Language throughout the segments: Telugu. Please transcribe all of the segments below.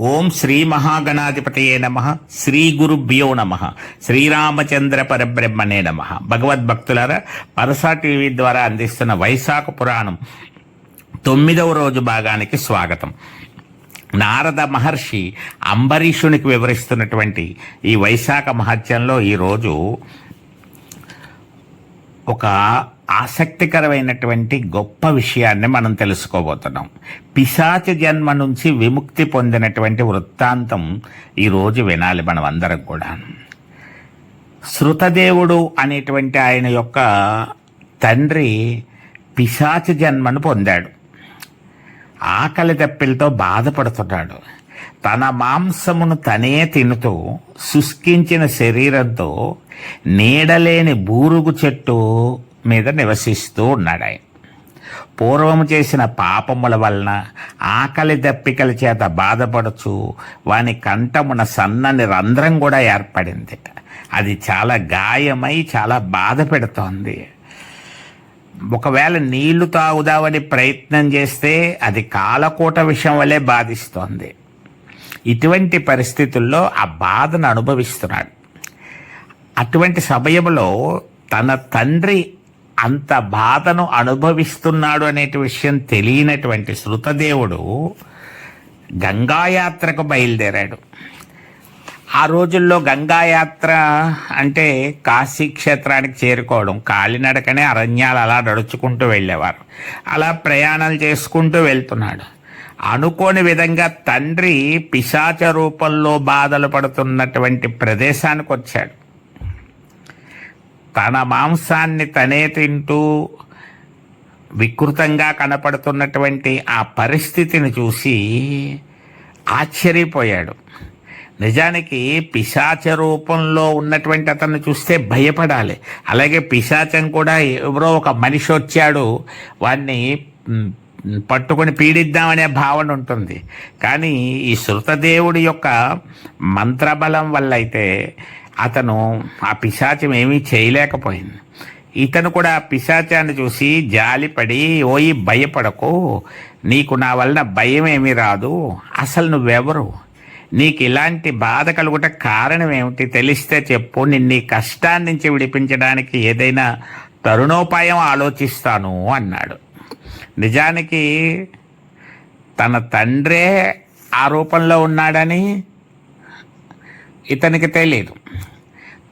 ఓం శ్రీ మహాగణాధిపతయే నమ. శ్రీ గురుభ్యో నమ. శ్రీరామచంద్ర పరబ్రహ్మణే నమ. భగవద్భక్తులారా పరసా టీవీ ద్వారా అందిస్తున్న వైశాఖ పురాణం తొమ్మిదవ రోజు భాగానికి స్వాగతం. నారద మహర్షి అంబరీషునికి వివరిస్తున్నటువంటి ఈ వైశాఖ మహత్యంలో ఈరోజు ఒక ఆసక్తికరమైనటువంటి గొప్ప విషయాన్ని మనం తెలుసుకోబోతున్నాం. పిశాచ జన్మ నుంచి విముక్తి పొందినటువంటి వృత్తాంతం ఈరోజు వినాలి మనం అందరం కూడా. శృతదేవుడు అనేటువంటి ఆయన యొక్క తండ్రి పిశాచ జన్మను పొందాడు. ఆకలి దప్పిలతో బాధపడుతున్నాడు. తన మాంసమును తనే తినుతూ శుష్కించిన శరీరంతో నీడలేని బూరుగు చెట్టు మీద నివసిస్తూ ఉన్నాడు ఆయన. పూర్వము చేసిన పాపముల వలన ఆకలి దప్పికల చేత బాధపడుచు వాని కంఠమున సన్నని రంధ్రం కూడా ఏర్పడింది. అది చాలా గాయమై చాలా బాధ పెడుతోంది. ఒకవేళ నీళ్ళు తాగుదామని ప్రయత్నం చేస్తే అది కాలకూట విషయం వల్లే బాధిస్తోంది. ఇటువంటి పరిస్థితుల్లో ఆ బాధను అనుభవిస్తున్నాడు. అటువంటి సమయంలో తన తండ్రి అంత బాధను అనుభవిస్తున్నాడు అనేటి విషయం తెలియనటువంటి శృతదేవుడు గంగాయాత్రకు బయలుదేరాడు. ఆ రోజుల్లో గంగాయాత్ర అంటే కాశీ క్షేత్రానికి చేరుకోవడం. కాలినడకనే అరణ్యాలు అలా నడుచుకుంటూ వెళ్ళేవారు. అలా ప్రయాణాలు చేసుకుంటూ వెళ్తున్నాడు. అనుకోని విధంగా తండ్రి పిశాచ రూపంలో బాధలు పడుతున్నటువంటి ప్రదేశానికి వచ్చాడు. తన మాంసాన్ని తనే తింటూ వికృతంగా కనపడుతున్నటువంటి ఆ పరిస్థితిని చూసి ఆశ్చర్యపోయాడు. నిజానికి పిశాచ రూపంలో ఉన్నటువంటి అతన్ని చూస్తే భయపడాలి. అలాగే పిశాచం కూడా ఎవరో ఒక మనిషి వచ్చాడు వాడిని పట్టుకొని పీడిద్దామనే భావన ఉంటుంది. కానీ ఈ శృతదేవుడి యొక్క మంత్రబలం వల్ల అయితే అతను ఆ పిశాచం ఏమీ చేయలేకపోయింది. ఇతను కూడా ఆ పిశాచాన్ని చూసి జాలిపడి ఓయి భయపడకు. నీకు నా వలన భయం ఏమీ రాదు. అసలు నువ్వెవరు? నీకు ఇలాంటి బాధ కలుగుట కారణం ఏమిటి? తెలిస్తే చెప్పు. నిన్ను కష్టాన్ని నుంచి విడిపించడానికి ఏదైనా తరుణోపాయం ఆలోచిస్తాను అన్నాడు. నిజానికి తన తండ్రే ఆ రూపంలో ఉన్నాడని ఇతనికి తెలియదు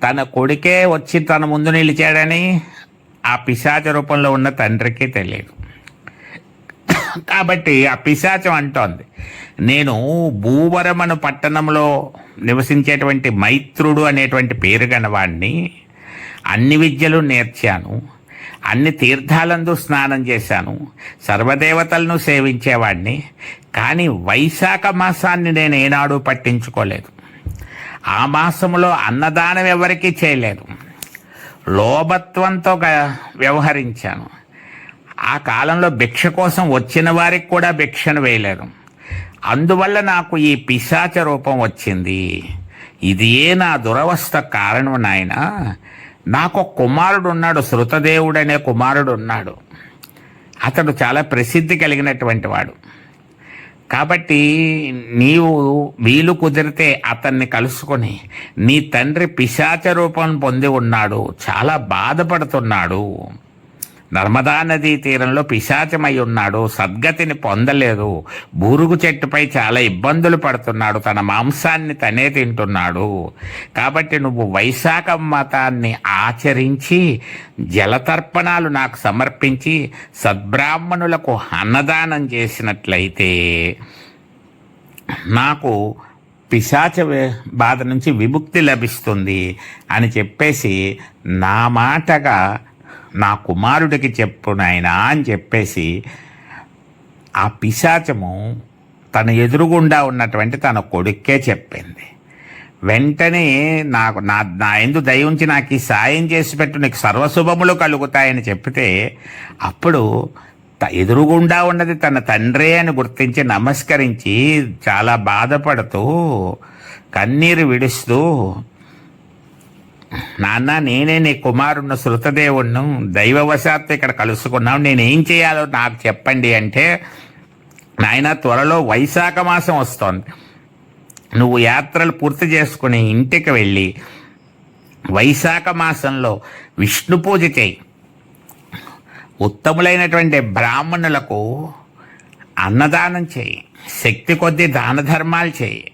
తన కొడుకే వచ్చి తన ముందు నిలిచాడని ఆ పిశాచ రూపంలో ఉన్న తండ్రికి తెలియదు కాబట్టి ఆ పిశాచం అంటోంది. నేను భూవరమను పట్టణంలో నివసించేటువంటి మైత్రుడు అనేటువంటి పేరు గనవాణ్ణి అన్ని విద్యలు నేర్చాను. అన్ని తీర్థాలందు స్నానం చేశాను. సర్వదేవతలను సేవించేవాడిని కానీ వైశాఖ మాసాన్ని నేను ఏనాడు పట్టించుకోలేదు. ఆ మాసంలో అన్నదానం ఎవరికీ చేయలేదు. లోభత్వంతో వ్యవహరించాను. ఆ కాలంలో భిక్ష కోసం వచ్చిన వారికి కూడా భిక్షను వేయలేదు. అందువల్ల నాకు ఈ పిశాచ రూపం వచ్చింది. ఇదియే నా దురవస్థ కారణం నాయన. నాకు కుమారుడు ఉన్నాడు శృతదేవుడు అనే కుమారుడు ఉన్నాడు. అతడు చాలా ప్రసిద్ధి కలిగినటువంటి వాడు. కాబట్టి నీవు వీలు కుదిరితే అతన్ని కలుసుకొని నీ తండ్రి పిశాచ రూపం పొంది ఉన్నాడు చాలా బాధపడుతున్నాడు. నర్మదా నదీ తీరంలో పిశాచమై ఉన్నాడు సద్గతిని పొందలేదు. బూరుగు చెట్టుపై చాలా ఇబ్బందులు పడుతున్నాడు తన మాంసాన్ని తనే తింటున్నాడు. కాబట్టి నువ్వు వైశాఖ మతాన్ని ఆచరించి జలతర్పణాలు నాకు సమర్పించి సద్బ్రాహ్మణులకు అన్నదానం చేసినట్లయితే నాకు పిశాచ బాధ నుంచి విముక్తి లభిస్తుంది అని చెప్పేసి నా మాటగా నా కుమారుడికి చెప్పు నాయనా అని చెప్పేసి ఆ పిశాచము తన ఎదురుగుండా ఉన్నటువంటి తన కొడుక్కే చెప్పింది. వెంటనే నాకు నా నా ఎందు దయ ఉంచి నాకు ఈ సాయం చేసి పెట్టు నీకు సర్వశుభములు కలుగుతాయని చెప్తే అప్పుడు త- ఎదురుగుండా ఉన్నది తన తండ్రే అని గుర్తించి నమస్కరించి చాలా బాధపడుతూ కన్నీరు విడుస్తూ నాన్న నేనే నీ కుమారున్న శృతదేవుణ్ణు దైవవశాత్తు ఇక్కడ కలుసుకున్నాం నేనేం చేయాలో నాకు చెప్పండి అంటే నాయన త్వరలో వైశాఖ మాసం వస్తోంది. నువ్వు యాత్రలు పూర్తి చేసుకుని ఇంటికి వెళ్ళి వైశాఖ మాసంలో విష్ణు పూజ చేయి. ఉత్తములైనటువంటి బ్రాహ్మణులకు అన్నదానం చేయి. శక్తి కొద్దీ దాన ధర్మాలు చేయి.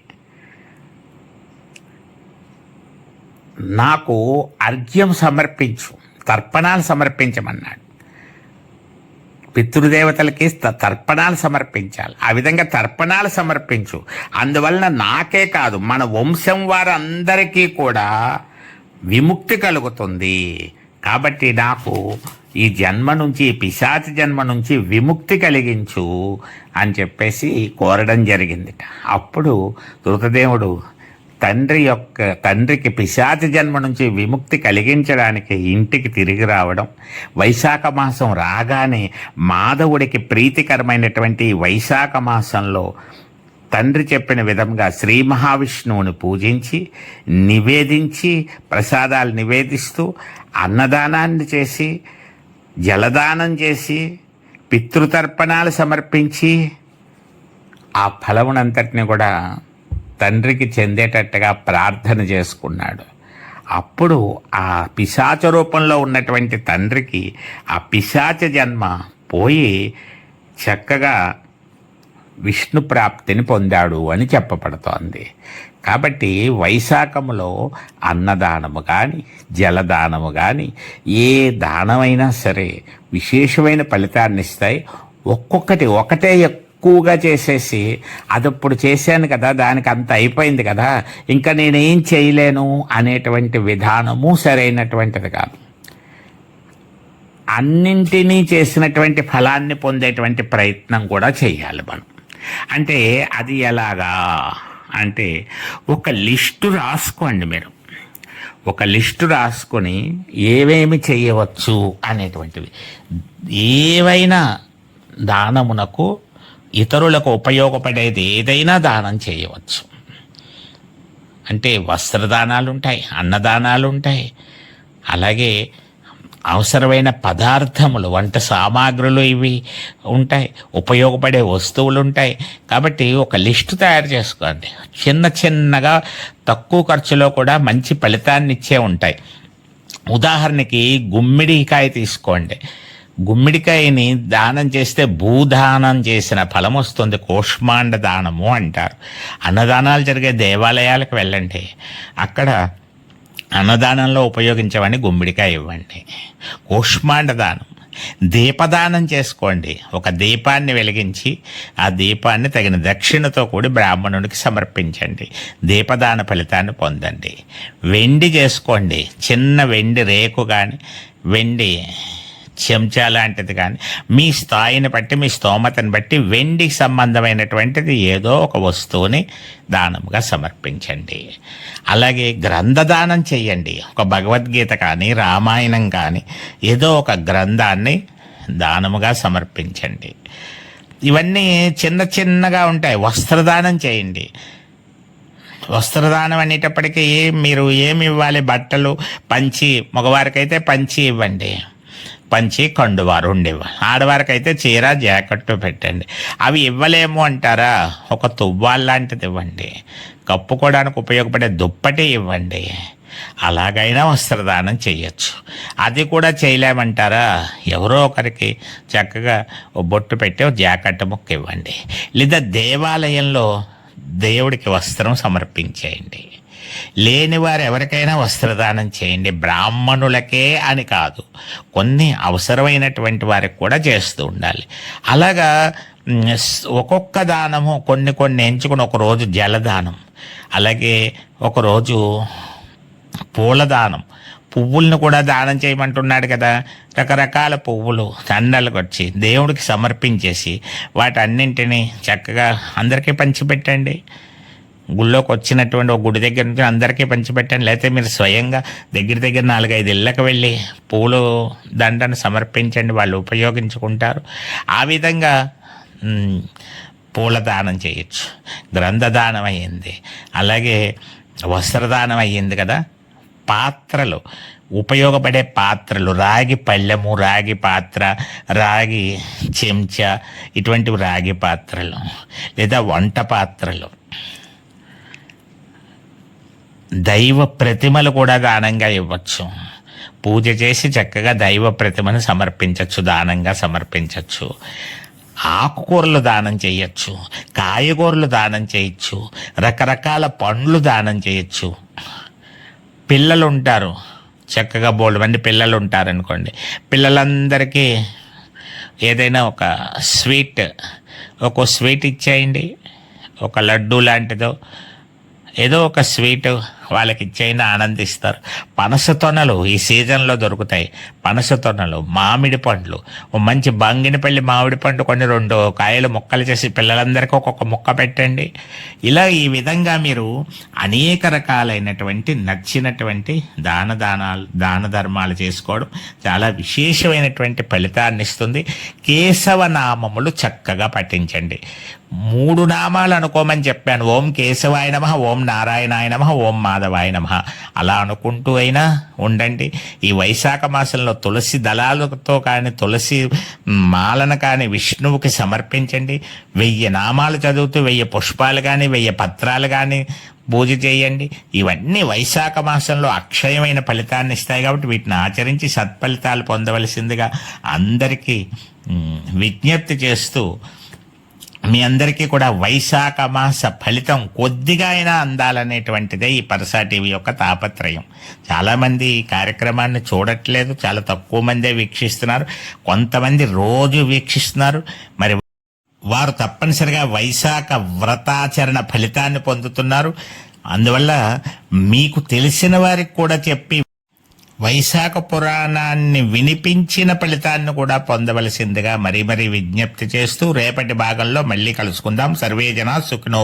నాకు అర్ఘ్యం సమర్పించు తర్పణాలు సమర్పించమన్నాడు. పితృదేవతలకి తర్పణాలు సమర్పించాలి. ఆ విధంగా తర్పణాలు సమర్పించు. అందువలన నాకే కాదు మన వంశం వారందరికీ కూడా విముక్తి కలుగుతుంది. కాబట్టి నాకు ఈ జన్మ నుంచి ఈ పిశాచి జన్మ నుంచి విముక్తి కలిగించు అని చెప్పేసి కోరడం జరిగిందిట. అప్పుడు ధృతదేవుడు తండ్రి యొక్క తండ్రికి పిశాచి జన్మ నుంచి విముక్తి కలిగించడానికి ఇంటికి తిరిగి రావడం వైశాఖ మాసం రాగానే మాధవుడికి ప్రీతికరమైనటువంటి వైశాఖ మాసంలో తండ్రి చెప్పిన విధంగా శ్రీ మహావిష్ణువుని పూజించి నివేదించి ప్రసాదాలు నివేదిస్తూ అన్నదానాన్ని చేసి జలదానం చేసి పితృతర్పణాలు సమర్పించి ఆ ఫలమునంతటిని కూడా తండ్రికి చెందేటట్టుగా ప్రార్థన చేసుకున్నాడు. అప్పుడు ఆ పిశాచ రూపంలో ఉన్నటువంటి తండ్రికి ఆ పిశాచ జన్మ పోయి చక్కగా విష్ణు ప్రాప్తిని పొందాడు అని చెప్పబడుతోంది. కాబట్టి వైశాఖములో అన్నదానము కానీ జలదానము కానీ ఏ దానమైనా సరే విశేషమైన ఫలితాన్ని ఇస్తాయి ఒక్కొక్కటి ఒకటే ఎక్కువగా చేసేసి అదప్పుడు చేశాను కదా దానికి అంత అయిపోయింది కదా ఇంకా నేనేం చేయలేను అనేటువంటి విధానము సరైనటువంటిది కాదు. అన్నింటినీ చేసినటువంటి ఫలాన్ని పొందేటువంటి ప్రయత్నం కూడా చేయాలి మనం. అంటే అది ఎలాగా? అంటే ఒక లిస్టు రాసుకోండి మీరు. ఒక లిస్టు రాసుకొని ఏమేమి చేయవచ్చు అనేటువంటివి. ఏవైనా దానమునకు ఇతరులకు ఉపయోగపడేది ఏదైనా దానం చేయవచ్చు. అంటే వస్త్రదానాలు ఉంటాయి అన్నదానాలు ఉంటాయి అలాగే అవసరమైన పదార్థములు వంట సామాగ్రులు ఇవి ఉంటాయి ఉపయోగపడే వస్తువులు ఉంటాయి కాబట్టి ఒక లిస్టు తయారు చేసుకోండి. చిన్న చిన్నగా తక్కువ ఖర్చులో కూడా మంచి ఫలితాన్ని ఇచ్చే ఉంటాయి. ఉదాహరణకి గుమ్మిడికాయ తీసుకోండి. గుమ్మిడికాయని దానం చేస్తే భూదానం చేసిన ఫలం వస్తుంది కోష్మాండ దానము అంటారు. అన్నదానాలు జరిగే దేవాలయాలకు వెళ్ళండి. అక్కడ అన్నదానంలో ఉపయోగించవని గుమ్మిడికాయ ఇవ్వండి. కోష్మాండ దానం. దీపదానం చేసుకోండి. ఒక దీపాన్ని వెలిగించి ఆ దీపాన్ని తగిన దక్షిణతో కూడి బ్రాహ్మణునికి సమర్పించండి. దీపదాన ఫలితాన్ని పొందండి. వెండి చేసుకోండి. చిన్న వెండి రేకు కానీ వెండి చెంచా లాంటిది కానీ మీ స్థాయిని బట్టి మీ స్తోమతను బట్టి వెండికి సంబంధమైనటువంటిది ఏదో ఒక వస్తువుని దానముగా సమర్పించండి. అలాగే గ్రంథదానం చేయండి. ఒక భగవద్గీత కానీ రామాయణం కానీ ఏదో ఒక గ్రంథాన్ని దానముగా సమర్పించండి. ఇవన్నీ చిన్న చిన్నగా ఉంటాయి. వస్త్రదానం చేయండి. వస్త్రదానం అనేటప్పటికీ మీరు ఏమి ఇవ్వాలి? బట్టలు పంచి మగవారికైతే పంచి ఇవ్వండి. పంచి కండువారు ఉండేవారు ఆడవారికైతే చీర జాకెట్ పెట్టండి. అవి ఇవ్వలేము అంటారా? ఒక తువ్వాల్ లాంటిది ఇవ్వండి. కప్పుకోవడానికి ఉపయోగపడే దుప్పటి ఇవ్వండి. అలాగైనా వస్త్రదానం చేయొచ్చు. అది కూడా చేయలేమంటారా? ఎవరో ఒకరికి చక్కగా బొట్టు పెట్టి జాకెట్ ముక్క ఇవ్వండి. లేదా దేవాలయంలో దేవుడికి వస్త్రం సమర్పించేయండి. లేని వారు ఎవరికైనా వస్త్రదానం చేయండి. బ్రాహ్మణులకే అని కాదు. కొన్ని అవసరమైనటువంటి వారికి కూడా చేస్తూ ఉండాలి. అలాగా ఒక్కొక్క దానము కొన్ని కొన్ని ఎంచుకుని ఒకరోజు జలదానం అలాగే ఒకరోజు పూలదానం. పువ్వులను కూడా దానం చేయమంటున్నాడు కదా. రకరకాల పువ్వులు దండలకు వచ్చి దేవుడికి సమర్పించేసి వాటన్నింటినీ చక్కగా అందరికీ పంచిపెట్టండి. గుళ్ళోకి వచ్చినటువంటి ఒక గుడి దగ్గర నుంచి అందరికీ పంచిపెట్టండి. లేకపోతే మీరు స్వయంగా దగ్గర దగ్గర నాలుగైదు ఇళ్ళకి వెళ్ళి పూలు దండను సమర్పించండి. వాళ్ళు ఉపయోగించుకుంటారు. ఆ విధంగా పూలదానం పూల దానం చేయొచ్చు. గ్రంథదానం అయ్యింది. అలాగే వస్త్రదానం అయ్యింది కదా. పాత్రలు ఉపయోగపడే పాత్రలు రాగి పళ్ళెము రాగి పాత్ర రాగి చెంచా ఇటువంటివి రాగి పాత్రలు లేదా వంట పాత్రలు. దైవ ప్రతిమలు కూడా దానంగా ఇవ్వచ్చు. పూజ చేసి చక్కగా దైవ ప్రతిమను సమర్పించవచ్చు దానంగా సమర్పించవచ్చు ఆకుకూరలు దానం చేయొచ్చు కాయగూరలు దానం చేయొచ్చు రకరకాల పండ్లు దానం చేయొచ్చు. పిల్లలు ఉంటారు చక్కగా బోల్డ్ మంది పిల్లలు ఉంటారు అనుకోండి పిల్లలందరికీ ఏదైనా ఒక స్వీట్ ఒక స్వీట్ ఇచ్చేయండి. ఒక లడ్డు లాంటిదో ఏదో ఒక స్వీట్ వాళ్ళకి ఇచ్చైనా ఆనందిస్తారు. పనస తొనలు ఈ సీజన్లో దొరుకుతాయి. పనస తొనలు మామిడి పండ్లు. ఓ మంచి బంగినపల్లి మామిడి పండు కొన్ని రెండు కాయలు ముక్కలు చేసి పిల్లలందరికీ ఒక్కొక్క ముక్క పెట్టండి. ఇలా ఈ విధంగా మీరు అనేక రకాలైనటువంటి నచ్చినటువంటి దాన దానాలు దాన ధర్మాలు చేసుకోవడం చాలా విశేషమైనటువంటి ఫలితాన్ని ఇస్తుంది. కేశవ నామములు చక్కగా పఠించండి. మూడు నామాలు అనుకోమని చెప్పాను. ఓం కేశవాయ నమ ఓం నారాయణాయ నమ ఓం మాధవాయ నమ. అలా అనుకుంటూ అయినా ఉండండి. ఈ వైశాఖ మాసంలో తులసి దళాలతో కానీ తులసి మాలను కానీ విష్ణువుకి సమర్పించండి. వెయ్యి నామాలు చదువుతూ వెయ్యి పుష్పాలు కానీ వెయ్యి పత్రాలు కానీ పూజ చేయండి. ఇవన్నీ వైశాఖ మాసంలో అక్షయమైన ఫలితాన్ని ఇస్తాయి కాబట్టి వీటిని ఆచరించి సత్ఫలితాలు పొందవలసిందిగా అందరికీ విజ్ఞప్తి చేస్తూ మీ అందరికీ కూడా వైశాఖ మాస ఫలితం కొద్దిగా అయినా అందాలనేటువంటిదే ఈ పరసా టీవీ యొక్క తాపత్రయం. చాలామంది ఈ కార్యక్రమాన్ని చూడట్లేదు చాలా తక్కువ మందే వీక్షిస్తున్నారు కొంతమంది రోజు వీక్షిస్తున్నారు. మరి వారు తప్పనిసరిగా వైశాఖ వ్రతాచరణ ఫలితాన్ని పొందుతున్నారు. అందువల్ల మీకు తెలిసిన వారికి కూడా చెప్పి వైశాఖ పురాణాన్ని వినిపించిన ఫలితాన్ని కూడా పొందవలసిందిగా మరీ మరీ విజ్ఞప్తి చేస్తూ రేపటి భాగంలో మళ్ళీ కలుసుకుందాం. సర్వేజన సుఖినో